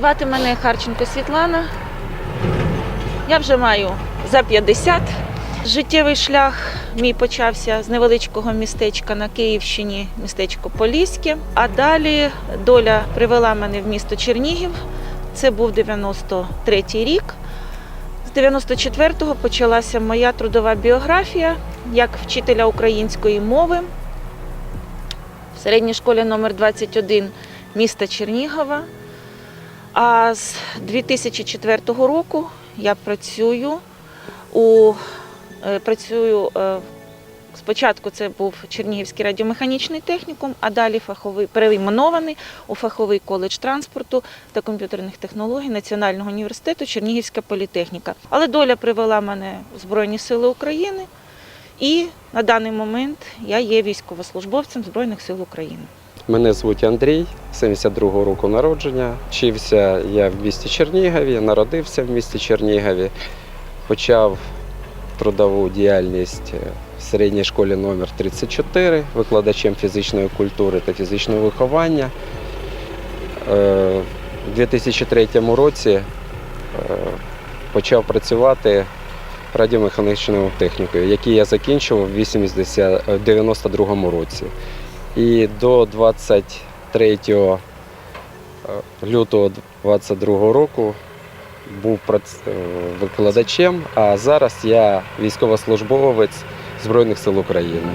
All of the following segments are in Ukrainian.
Звати мене Харченко Світлана. Я вже маю за 50. Життєвий шлях мій почався з невеличкого містечка на Київщині, містечко Поліське. А далі доля привела мене в місто Чернігів. Це був 93-й рік. З 94-го почалася моя трудова біографія як вчителя української мови в середній школі номер 21 міста Чернігова. А з 2004 року я працюю у е, працюю е, спочатку це був Чернігівський радіомеханічний технікум, а далі фаховий перейменований у фаховий коледж транспорту та комп'ютерних технологій Національного університету Чернігівська політехніка. Але доля привела мене в Збройні Сили України, і на даний момент я є військовослужбовцем Збройних сил України. Мене звуть Андрій, 72-го року народження. Вчився я в місті Чернігові, народився в місті Чернігові. Почав трудову діяльність в середній школі номер 34 викладачем фізичної культури та фізичного виховання. Е, У 2003 році е, почав працювати радіомеханічною технікою, який я закінчив в 80 в 92 році. І до 23 е, лютого 22 року був е, викладачем, а зараз я військовослужбовець Збройних сил України.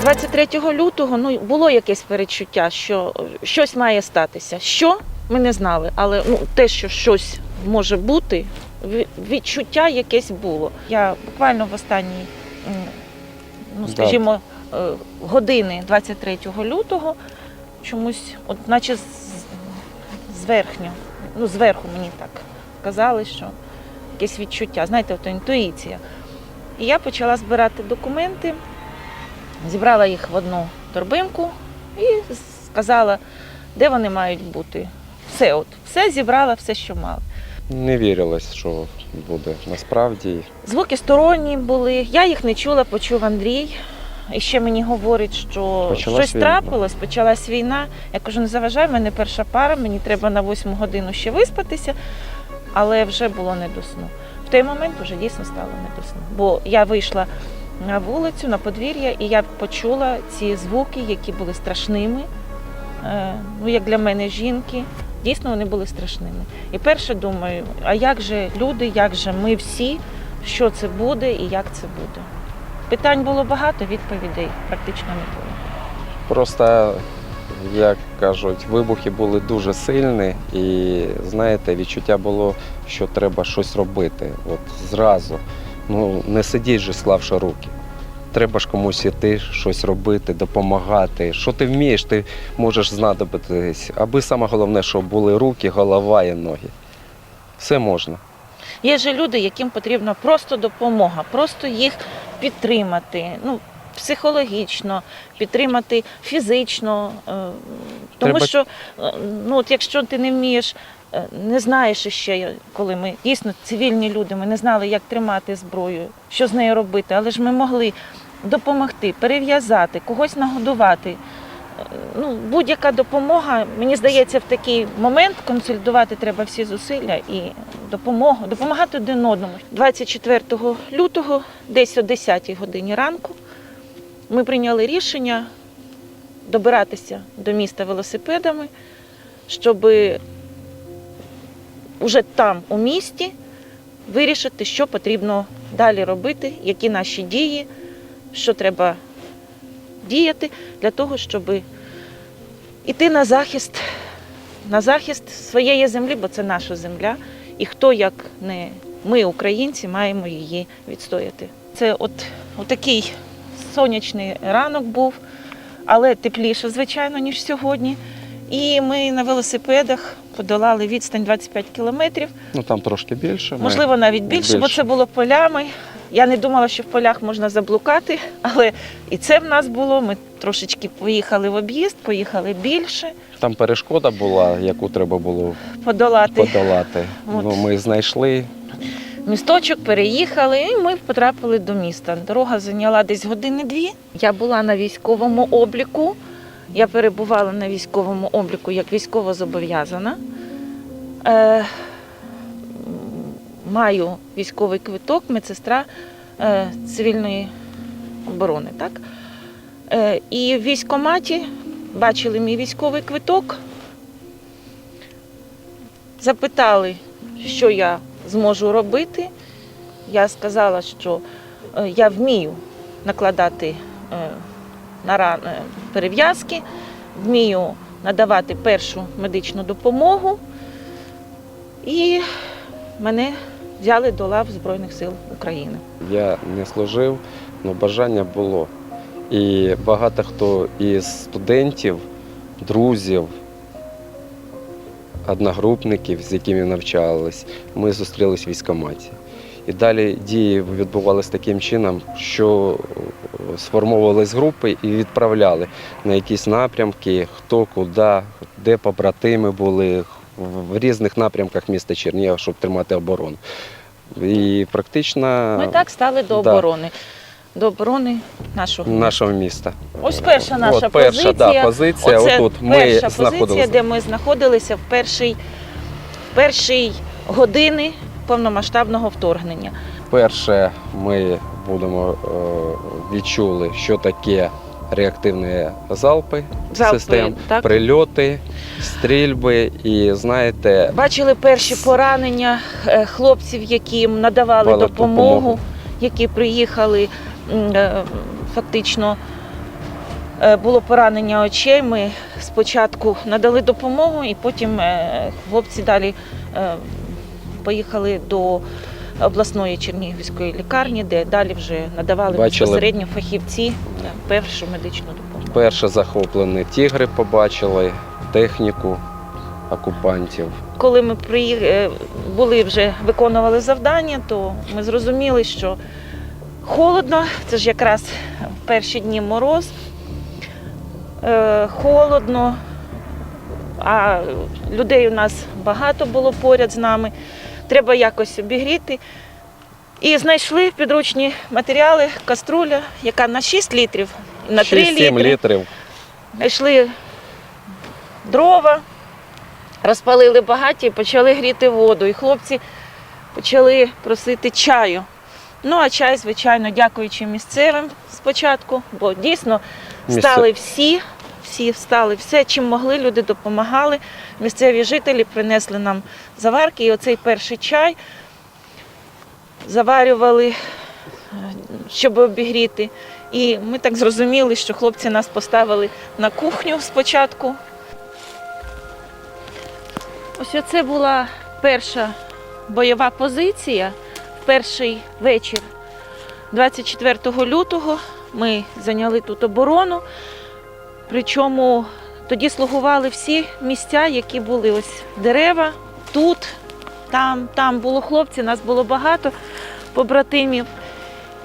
З 23 лютого ну, було якесь перечуття, що щось має статися. Що ми не знали, але ну, те, що щось може бути, відчуття якесь було. Я буквально в останні, ну, скажімо, е, години 23 лютого чомусь, от наче з- зверхньо, ну, зверху мені так казали, що якесь відчуття, знаєте, от інтуїція. І я почала збирати документи зібрала їх в одну торбинку і сказала, де вони мають бути. Все, от, все зібрала, все, що мала. Не вірилось, що буде насправді. Звуки сторонні були, я їх не чула, почув Андрій. І ще мені говорить, що Почалась щось війна. трапилось, почалась війна. Я кажу, не заважай, в мене перша пара, мені треба на восьму годину ще виспатися, але вже було не до сну. В той момент вже дійсно стало не до сну. Бо я вийшла на вулицю, на подвір'я, і я почула ці звуки, які були страшними. Е, Ну, як для мене жінки, дійсно вони були страшними. І перше думаю, а як же люди, як же ми всі, що це буде і як це буде? Питань було багато, відповідей практично не було. Просто, як кажуть, вибухи були дуже сильні, і знаєте, відчуття було, що треба щось робити. От зразу. Ну, не сидіть же, склавши руки. Треба ж комусь іти, щось робити, допомагати. Що ти вмієш, ти можеш знадобитись. Аби саме головне, щоб були руки, голова і ноги. Все можна. Є же люди, яким потрібна просто допомога, просто їх підтримати. Ну, Психологічно, підтримати фізично, е, тому Треба- що е, ну, от якщо ти не вмієш, не знаєш ще, коли ми дійсно цивільні люди, ми не знали, як тримати зброю, що з нею робити, але ж ми могли допомогти, перев'язати, когось нагодувати. Е, Ну, будь-яка допомога, мені здається, в такий момент консолідувати треба всі зусилля і допомогу, допомагати один одному. 24 лютого, десь о 10 годині ранку, ми прийняли рішення добиратися до міста велосипедами, щоб уже там, у місті, вирішити, що потрібно далі робити, які наші дії, що треба діяти для того, щоб іти на захист, на захист своєї землі, бо це наша земля. І хто, як не ми, українці, маємо її відстояти. Це от, от такий сонячний ранок був, але тепліше, звичайно, ніж сьогодні. І ми на велосипедах подолали відстань 25 кілометрів, Ну там трошки більше. Можливо, навіть більше, бо це було полями. Я не думала, що в полях можна заблукати, але і це в нас було. Ми трошечки поїхали в об'їзд, поїхали більше Там перешкода була, яку треба було подолати подолати. От. Ну, ми знайшли. місточок, переїхали, і ми потрапили до міста. Дорога зайняла десь години дві. Я була на військовому обліку я перебувала на військовому обліку як військовозобов'язана. Е, маю військовий квиток, медсестра е, цивільної оборони. Так? Е, і в військкоматі бачили мій військовий квиток, запитали, що я зможу робити. Я сказала, що е, я вмію накладати е, на е, перев'язки, вмію надавати першу медичну допомогу. І мене взяли до лав Збройних сил України. Я не служив, але бажання було. І багато хто із студентів, друзів, одногрупників, з якими навчались, ми зустрілись в військкоматі. І далі дії відбувалися таким чином, що е, сформовувались групи і відправляли на якісь напрямки, хто куди, де побратими були, в різних напрямках міста Чернігова, щоб тримати оборону. І практично Ми так стали до да. оборони. До оборони нашого. нашого міста. Ось перша наша От перша, позиція. Да, позиція. Оце Отут ми перша позиція, де ми знаходилися в першій, в першій години повномасштабного вторгнення. Перше, ми будемо е, відчули, що таке реактивні залпи, Залпи, систем, так? прильоти, стрільби. І знаєте, Бачили перші поранення е, хлопців, яким надавали допомогу, допомогу. які приїхали е, фактично. Було поранення очей. Ми спочатку надали допомогу, і потім хлопці далі поїхали до обласної Чернігівської лікарні, де далі вже надавали Бачили. безпосередньо фахівці першу медичну допомогу. перше захоплені тігри побачили, техніку окупантів. Коли ми приї... е, були вже виконували завдання, то ми зрозуміли, що холодно, це ж якраз перші дні мороз, е, холодно, а людей у нас багато було поряд з нами. Треба якось обігріти. І знайшли підручні матеріали, каструля, яка на 6 літрів, на 3 6-7 літри. літрів. Знайшли дрова, розпалили багаття і почали гріти воду. І хлопці почали просити чаю. Ну, а чай, звичайно, дякуючи місцевим спочатку, бо дійсно стали всі, всі встали, все, чим могли, люди допомагали. Місцеві жителі принесли нам заварки, і оцей перший чай заварювали, е, щоб обігріти. І ми так зрозуміли, що хлопці нас поставили на кухню спочатку. Ось оце була перша бойова позиція в перший вечір 24 лютого. Ми зайняли тут оборону. Причому тоді слугували всі місця, які були ось дерева, тут, там, там було хлопці, нас було багато побратимів.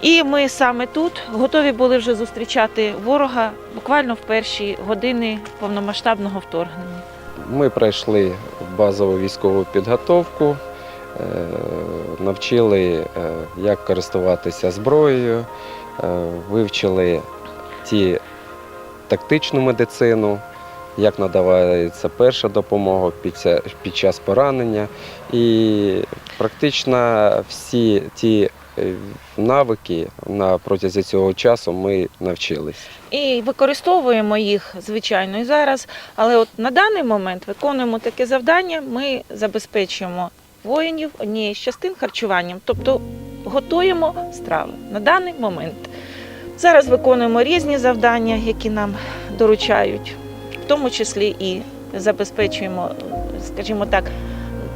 І ми саме тут готові були вже зустрічати ворога буквально в перші години повномасштабного вторгнення. Ми пройшли базову військову підготовку, е, навчили, е, як користуватися зброєю, е, вивчили ті тактичну медицину, як надавається перша допомога під, час поранення. І практично всі ті е, навики на протязі цього часу ми навчились. І використовуємо їх, звичайно, і зараз. Але от на даний момент виконуємо таке завдання. Ми забезпечуємо воїнів однієї з частин харчуванням, тобто готуємо страви на даний момент. Зараз виконуємо різні завдання, які нам доручають, в тому числі і забезпечуємо, скажімо так,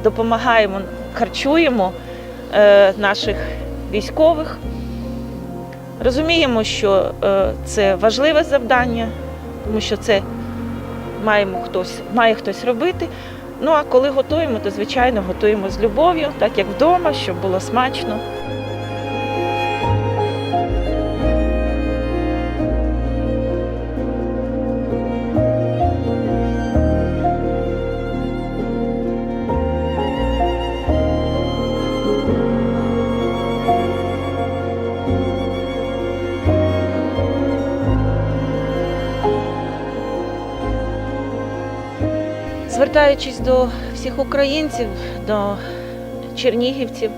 допомагаємо, харчуємо е, наших військових. Розуміємо, що е, це важливе завдання, тому що це маємо хтось, має хтось робити. Ну а коли готуємо, то звичайно готуємо з любов'ю, так як вдома, щоб було смачно. Звертаючись до всіх українців, до чернігівців,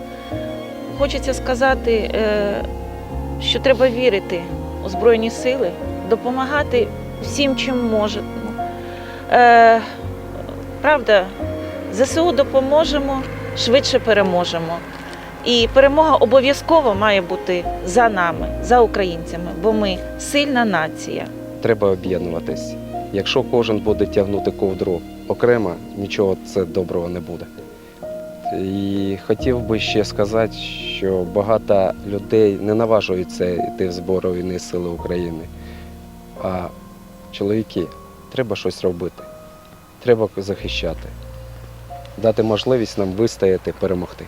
хочеться сказати, е, що треба вірити у Збройні Сили, допомагати всім, чим можемо. Е, Правда, ЗСУ допоможемо, швидше переможемо. І перемога обов'язково має бути за нами, за українцями, бо ми сильна нація. Треба об'єднуватись. Якщо кожен буде тягнути ковдру окремо, нічого це доброго не буде. І хотів би ще сказати, що багато людей не наважуються йти в Збройні Сили України. А чоловіки, треба щось робити, треба захищати, дати можливість нам вистояти, перемогти.